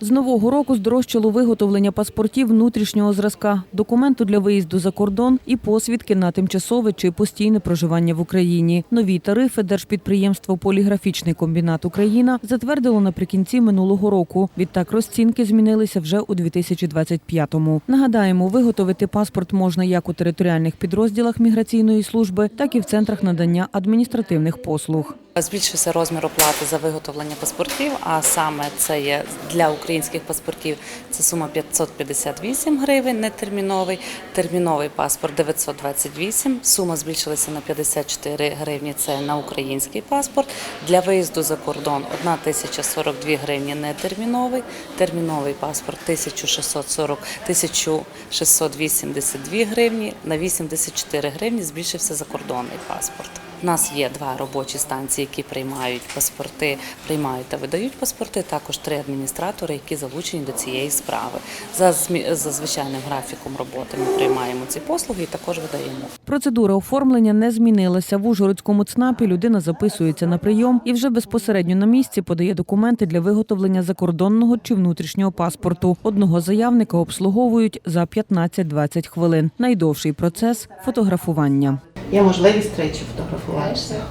З нового року здорожчало виготовлення паспортів внутрішнього зразка, документу для виїзду за кордон і посвідки на тимчасове чи постійне проживання в Україні. Нові тарифи держпідприємство Поліграфічний комбінат Україна затвердило наприкінці минулого року. Відтак розцінки змінилися вже у 2025-му. Нагадаємо, виготовити паспорт можна як у територіальних підрозділах міграційної служби, так і в центрах надання адміністративних послуг. Збільшився розмір оплати за виготовлення паспортів, а саме це є для українських паспортів це сума 558 гривень, нетерміновий, терміновий паспорт 928, сума збільшилася на 54 гривні, це на український паспорт. Для виїзду за кордон 1042 гривні нетерміновий, терміновий паспорт 1640, 1682 гривні, на 84 гривні збільшився закордонний паспорт. У нас є два робочі станції, які приймають паспорти, приймають та видають паспорти. Також три адміністратори, які залучені до цієї справи. За за звичайним графіком роботи ми приймаємо ці послуги і також видаємо. Процедура оформлення не змінилася. В Ужгородському ЦНАПі людина записується на прийом і вже безпосередньо на місці подає документи для виготовлення закордонного чи внутрішнього паспорту. Одного заявника обслуговують за 15-20 хвилин. Найдовший процес фотографування. Є можливість тричі фотографуватися.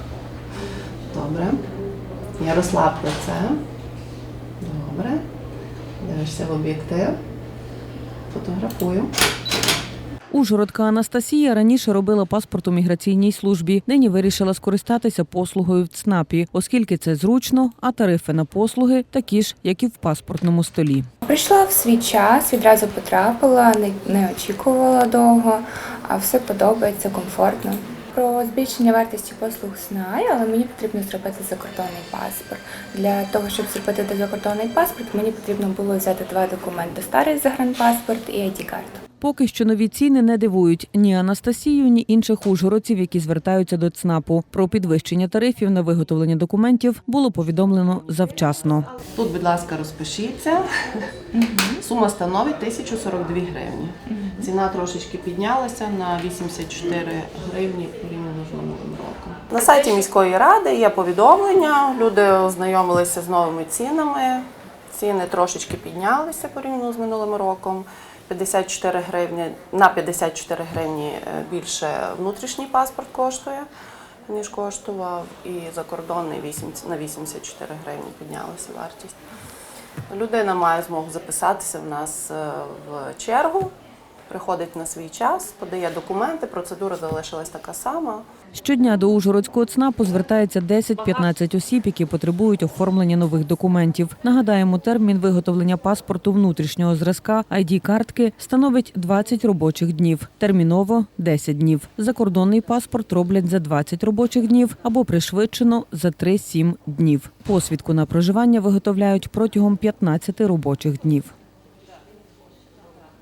Добре. Ярослав це. Добре. Дивишся в об'єктив. Фотографую. Ужгородка Анастасія раніше робила паспорт у міграційній службі. Нині вирішила скористатися послугою в ЦНАПі, оскільки це зручно, а тарифи на послуги такі ж, як і в паспортному столі. Прийшла в свій час, відразу потрапила, не, очікувала довго, а все подобається, комфортно. Про збільшення вартості послуг знаю, але мені потрібно зробити закордонний паспорт. Для того, щоб зробити закордонний паспорт, мені потрібно було взяти два документи: старий загранпаспорт і ID-карту. Поки що нові ціни не дивують ні Анастасію, ні інших ужгородців, які звертаються до ЦНАПу. Про підвищення тарифів на виготовлення документів було повідомлено завчасно. Тут, будь ласка, розпишіться. Сума становить 1042 гривні. Ціна трошечки піднялася на 84 гривні порівняно з минулим роком. На сайті міської ради є повідомлення. Люди ознайомилися з новими цінами. Ціни трошечки піднялися порівняно з минулим роком. 54 гривні на 54 гривні е, більше внутрішній паспорт коштує, ніж коштував, і закордонний 8, на 84 гривні піднялася вартість. Людина має змогу записатися в нас е, в чергу, приходить на свій час, подає документи, процедура залишилась така сама. Щодня до Ужгородського ЦНАПу звертається 10-15 осіб, які потребують оформлення нових документів. Нагадаємо, термін виготовлення паспорту внутрішнього зразка ID-картки становить 20 робочих днів, терміново 10 днів. Закордонний паспорт роблять за 20 робочих днів або пришвидшено за 3-7 днів. Посвідку на проживання виготовляють протягом 15 робочих днів.